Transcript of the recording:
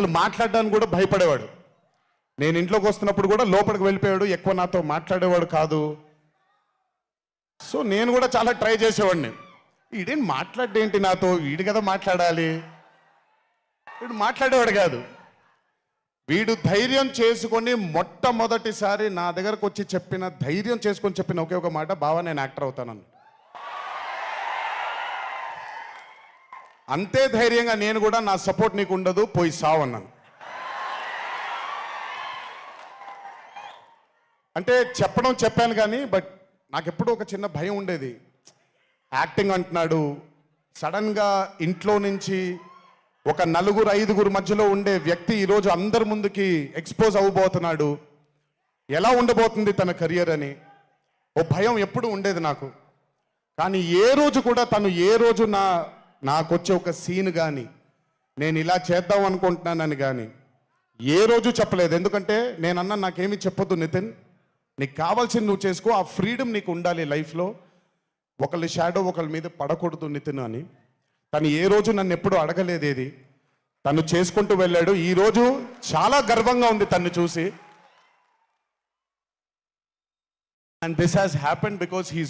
అసలు మాట్లాడడానికి కూడా భయపడేవాడు. నేను ఇంట్లోకి వస్తున్నప్పుడు కూడా లోపలికి వెళ్ళిపోయాడు ఎక్కువ నాతో మాట్లాడేవాడు కాదు. సో నేను కూడా చాలా ట్రై చేసేవాడిని. వీడేం మాట్లాడేంటి నాతో? వీడు కదా మాట్లాడాలి. వీడు మాట్లాడేవాడు కాదు. వీడు ధైర్యం చేసుకొని మొట్టమొదటిసారి నా దగ్గరకు వచ్చి చెప్పిన ధైర్యం చేసుకొని చెప్పిన ఒకే ఒక మాట బావా నేను యాక్టర్ అవుతానన్నాడు. అంతే ధైర్యంగా నేను కూడా నా సపోర్ట్ నీకు ఉండదు పోయి సావన్నాను అంటే చెప్పడం చెప్పాను కానీ బట్ నాకు ఎప్పుడూ ఒక చిన్న భయం ఉండేది. యాక్టింగ్ అంటున్నాడు. సడన్గా ఇంట్లో నుంచి ఒక నలుగురు ఐదుగురు మధ్యలో ఉండే వ్యక్తి ఈరోజు అందరి ముందుకి ఎక్స్పోజ్ అవ్వబోతున్నాడు. ఎలా ఉండబోతుంది తన కెరియర్ అని. ఓ భయం ఎప్పుడు ఉండేది నాకు. కానీ ఏ రోజు కూడా తను ఏ రోజు నా నాకు వచ్చే ఒక సీన్ కానీ నేను ఇలా చేద్దాం అనుకుంటున్నానని కానీ ఏ రోజు చెప్పలేదు. ఎందుకంటే నేను అన్నా నాకేమీ చెప్పొద్దు నితిన్. నీకు కావాల్సింది నువ్వు చేసుకో ఆ ఫ్రీడమ్ నీకు ఉండాలి లైఫ్లో. ఒకళ్ళ షాడో ఒకళ్ళ మీద పడకూడదు నితిన్ అని. తను ఏ రోజు నన్ను ఎప్పుడు అడగలేదు ఏది. తను చేసుకుంటూ వెళ్ళాడు. ఈ రోజు చాలా గర్వంగా ఉంది తన్ను చూసి. And this has happen because he is